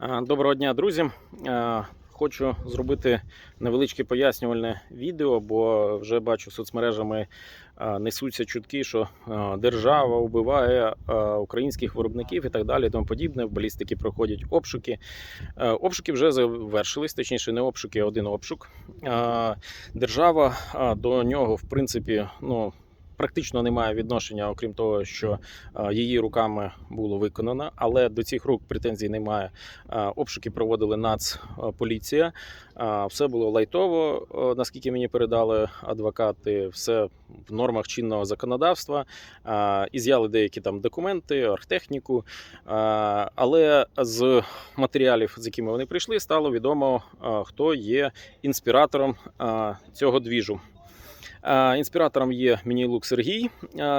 Доброго дня, друзі. Хочу зробити невеличке пояснювальне відео, бо вже бачу соцмережами несуться чутки, що держава вбиває українських виробників і так далі. Тому подібне. В балістики проходять обшуки. Обшуки вже завершились, точніше, не обшуки, а один обшук. Держава до нього, в принципі, ну. Практично немає відношення, окрім того, що її руками було виконано, але до цих рук претензій немає. Обшуки проводили Нацполіція. Все було лайтово, наскільки мені передали адвокати, все в нормах чинного законодавства. А, Із'яли деякі там документи, оргтехніку. А, Але з матеріалів, з якими вони прийшли, стало відомо, хто є інспіратором цього двіжу. А, Інспіратором є Мінілук Сергій,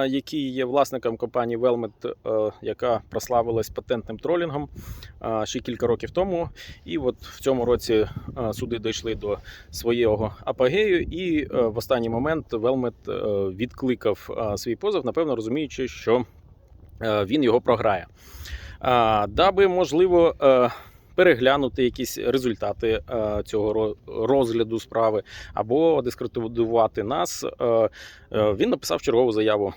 який є власником компанії Велмет, е, яка прославилась патентним тролінгом ще кілька років тому. І от в цьому році суди дійшли до свого апогею, і е, в останній момент Велмет е, відкликав свій позов, напевно розуміючи, що е, він його програє. Даби можливо. Переглянути якісь результати е, цього ро- розгляду справи або дискредитувати нас. е, е, Він написав чергову заяву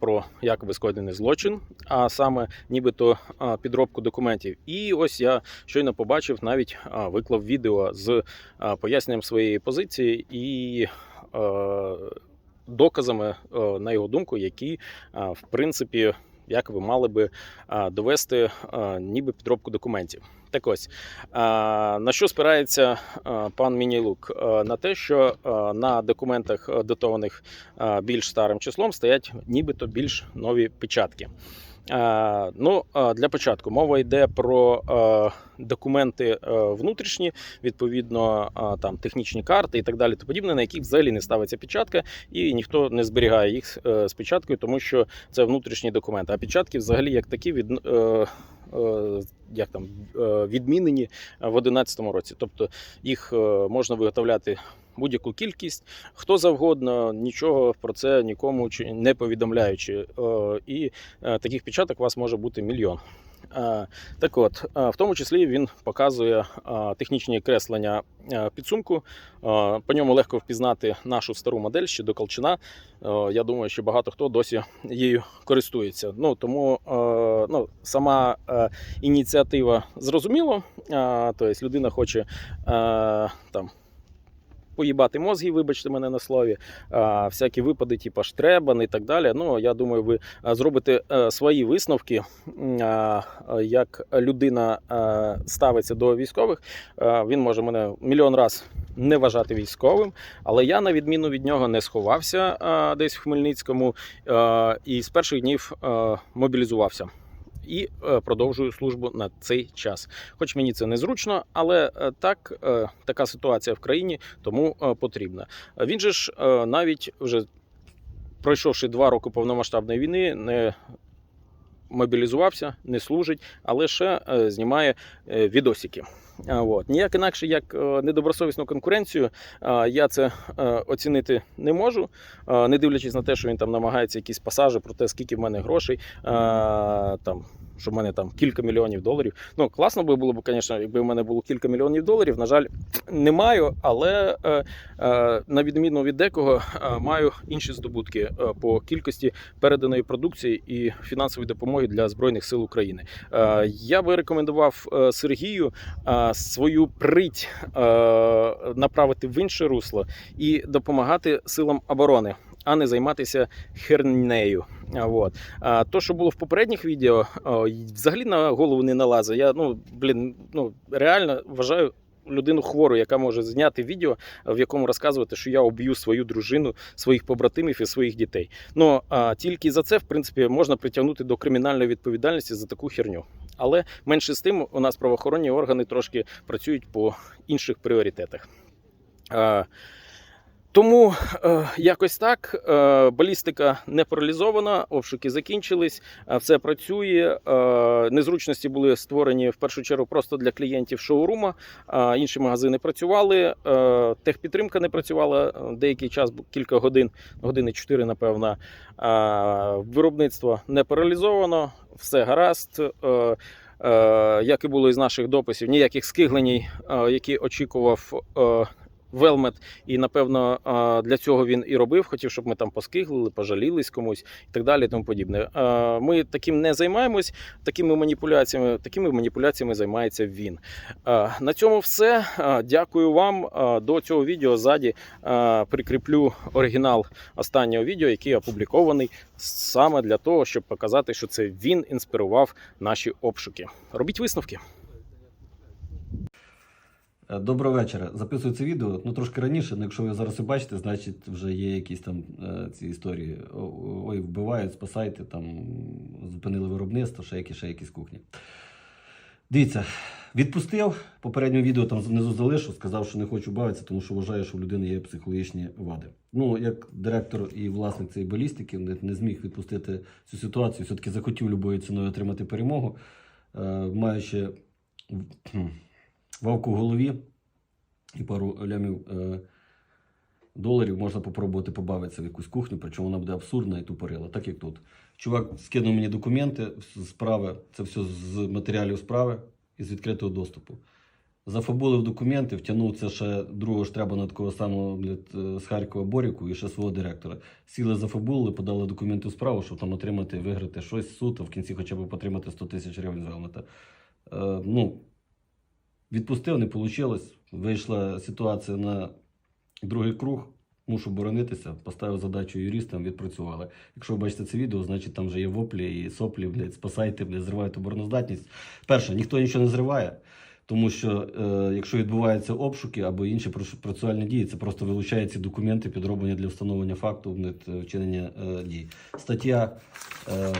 про якоби скоєний злочин, а саме нібито підробку документів. І ось я щойно побачив, навіть виклав відео з поясненням своєї позиції і. Доказами, на його думку, які в принципі як ви мали би довести ніби підробку документів. Так ось на що спирається пан Мінілук? На те, що на документах, е, датованих більш старим числом, стоять нібито більш нові печатки. Ну, для початку мова йде про документи е, внутрішні, відповідно, там технічні карти і так далі, то подібне, на яких взагалі не ставиться печатка, і ніхто не зберігає їх е, з печаткою, тому що це внутрішні документи. А печатки, взагалі, як такі, від, як там е, відмінені в 2011 році. Тобто їх е, можна виготовляти будь-яку кількість, хто завгодно, нічого про це нікому не повідомляючи. Е, І е, таких печаток у вас може бути мільйон. Е, Так от, в тому числі він показує технічні креслення підсумку. По ньому легко впізнати нашу стару модель ще до Колчина. Я думаю, що багато хто досі її користується. Ну тому ну, сама ініціатива зрозуміло. Е, Тобто людина хоче там. Поїбати мозги, вибачте мене на слові, а, всякі випади, типу штребан і так далі. Ну, я думаю, ви зробите е, свої висновки, а, як людина а, ставиться до військових. А, Він може мене мільйон раз не вважати військовим, але я, на відміну від нього, не сховався а, десь в Хмельницькому а, і з перших днів а, мобілізувався. І е, продовжую службу на цей час. Хоч мені це незручно, але е, так, е, така ситуація в країні, тому потрібна. Він же ж навіть вже пройшовши два роки повномасштабної війни, не мобілізувався, не служить, але ще знімає відосики. От. Ніяк інакше, як е, недобросовісну конкуренцію, я це е, оцінити не можу, не дивлячись на те, що він там намагається якісь пасажі про те, скільки в мене грошей, там, що в мене там кілька мільйонів доларів. Ну, класно би було б, звісно, якби в мене було кілька мільйонів доларів. На жаль, не маю, але е, на відміну від декого, маю інші здобутки по кількості переданої продукції і фінансової допомоги для Збройних сил України. Я би рекомендував Сергію свою прить е, направити в інше русло і допомагати силам оборони. А не займатися хернею. А, А то, що було в попередніх відео, взагалі на голову не налазить. Я ну блін, ну реально вважаю людину хвору, яка може зняти відео, в якому розказувати, що я об'ю свою дружину, своїх побратимів і своїх дітей. Ну а тільки за це, в принципі, можна притягнути до кримінальної відповідальності за таку херню. Але менше з тим, у нас правоохоронні органи трошки працюють по інших пріоритетах. Тому е, якось так. Е, балістика не паралізована, обшуки закінчились, е, все працює. Е, незручності були створені в першу чергу просто для клієнтів шоурума. А інші магазини працювали. Е, техпідтримка не працювала е, деякий час, кілька годин, години 4, напевно. Е, виробництво не паралізовано, все гаразд. Е, е, як і було із наших дописів, ніяких скигленій, е, які очікував. Велмет, і напевно для цього він і робив. Хотів, щоб ми там поскиглили, пожалілись комусь і так далі. Тому подібне. Ми таким не займаємось. Такими маніпуляціями, такими маніпуляціями займається він. На цьому все. Дякую вам. До цього відео ззаді прикріплю оригінал останнього відео, який опублікований саме для того, щоб показати, що це він інспірував наші обшуки. Робіть висновки. Е, Доброго вечора. Записую це відео ну трошки раніше. Ну, якщо ви зараз і бачите, значить вже є якісь там е, ці історії. Ой, вбивають, спасайте, там зупинили виробництво, ще якісь, ще якісь кухні. Дивіться, відпустив. Попереднє відео там внизу залишу, сказав, що не хочу бавитися, тому що вважаю, що в людини є психологічні вади. Ну, як директор і власник цієї балістики, не, не зміг відпустити цю ситуацію, все-таки захотів любою ціною отримати перемогу, е, маючи вавку в голові і пару лямів е, доларів можна попробувати побавитися в якусь кухню, причому вона буде абсурдна і тупорила, так як тут. Чувак скинув мені документи справи, це все з матеріалів справи із відкритого доступу. Зафабулив документи, втягнув це ще другого штраба на такого самого блядь, е, з Харкова Боріку і ще свого директора. Сіли зафабулили, подали документи в справу, щоб там отримати, виграти щось суд, а в кінці хоча б отримати 100 тисяч гривень з Е, ну, відпустив, не вийшло. Вийшла ситуація на другий круг. Мушу боронитися, поставив задачу юристам, відпрацювали. Якщо ви бачите це відео, значить там вже є воплі і соплі, блядь, спасайте, блядь, зривають обороноздатність. Перше, ніхто нічого не зриває, тому що е, якщо відбуваються обшуки або інші процесуальні дії, це просто вилучають ці документи, підроблені для встановлення факту вчинення е, дій. Стаття е,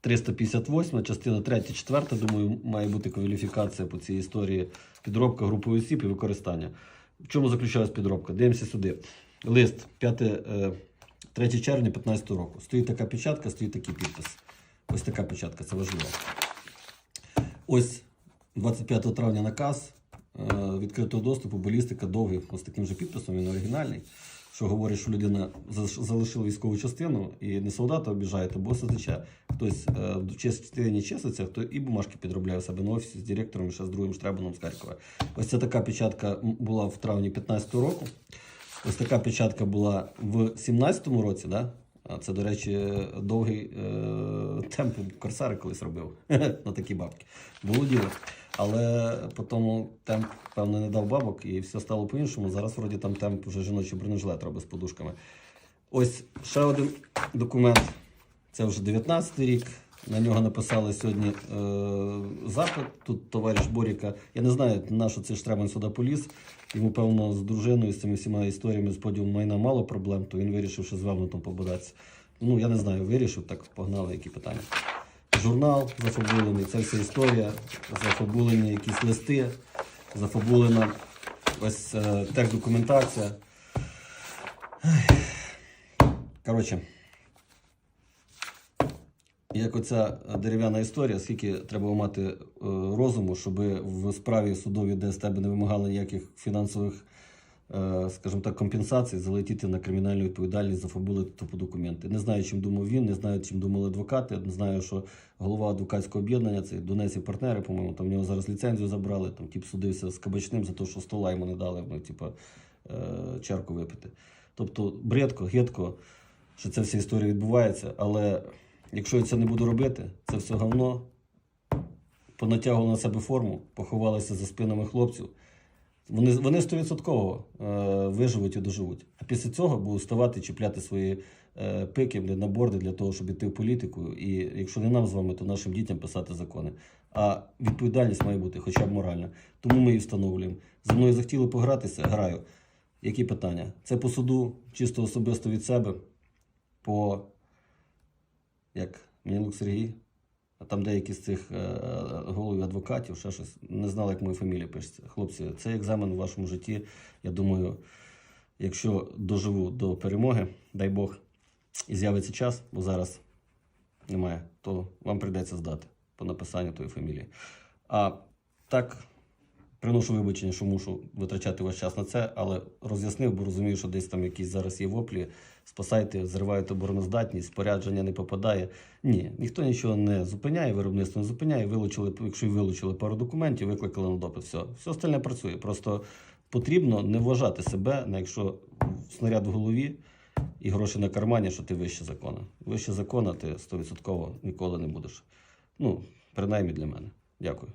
358, частина 3, 4, думаю, має бути кваліфікація по цій історії підробка групою осіб і використання. В чому заключалась підробка? Дивимося сюди. Лист 5, е, 3 червня 2015 року. Стоїть така печатка, стоїть такий підпис. Ось така печатка, це важливо. Ось 25 травня наказ е, відкритого доступу, балістика довгий, ось таким же підписом, він оригінальний. Що говорить, що людина залишила військову частину і не солдата обіжає, а боса тече. Хтось е, в частині чеситься, хто і бумажки підробляє в себе на офісі з директором, ще з другим штребаном з Харкова. Ось ця така печатка була в травні 2015 року. Ось така печатка була в 2017 році, да? Це, до речі, довгий е, темп Корсари колись робив на такі бабки. Було діло. Але потім темп, певно, не дав бабок і все стало по-іншому. Зараз вроді там темп вже жіночий бронежилет робить з подушками. Ось ще один документ. Це вже 19-й рік. На нього написали сьогодні е, запит. Тут товариш Боріка. Я не знаю, на що цей Штреман сюди поліз. Йому, певно, з дружиною, з цими всіма історіями з поділом майна мало проблем, то він вирішив, що з Велнутом побудатися. Ну, я не знаю, вирішив, так погнали, які питання. Журнал зафабулений, це вся історія, зафабулені якісь листи, зафабулена ось е, техдокументація. Коротше, як оця дерев'яна історія, скільки треба мати е, розуму, щоб в справі судовій, де з тебе не вимагали ніяких фінансових, скажімо так, компенсацій, залетіти на кримінальну відповідальність за фабули та по документи. Не знаю, чим думав він, не знаю, чим думали адвокати. Знаю, що голова адвокатського об'єднання, це Донець і партнери, по-моєму, там в нього зараз ліцензію забрали. Там тип судився з кабачним за те, що стола йому не дали, ну, типу, е, чарку випити. Тобто, бредко, гидко, що ця вся історія відбувається, але. Якщо я це не буду робити, це все говно. Понатягували на себе форму, поховалися за спинами хлопців. Вони, вони 100% е, виживуть і доживуть. А після цього будуть ставати чіпляти свої е, пики на борди для того, щоб іти в політику. І якщо не нам з вами, то нашим дітям писати закони. А відповідальність має бути хоча б моральна. Тому ми її встановлюємо. За мною захотіли погратися, граю. Які питання? Це по суду, чисто особисто від себе. По як Мінлук Сергій, там деякі з цих е, головів адвокатів, ще щось, не знали, як моя фамілія пишеться. Хлопці, цей екзамен у вашому житті, я думаю, якщо доживу до перемоги, дай Бог, і з'явиться час, бо зараз немає, то вам прийдеться здати по написанню тої фамілії. А так, Приношу вибачення, що мушу витрачати ваш час на це, але роз'яснив, бо розумію, що десь там якісь зараз є воплі. Спасайте, зривають обороноздатність, спорядження не попадає. Ні, ніхто нічого не зупиняє, виробництво не зупиняє. Вилучили, якщо вилучили пару документів, викликали на допит. Все, все остальне працює. Просто потрібно не вважати себе, на якщо снаряд в голові і гроші на кармані, що ти вище закона. Вище закона ти 100% ніколи не будеш. Ну, принаймні для мене. Дякую.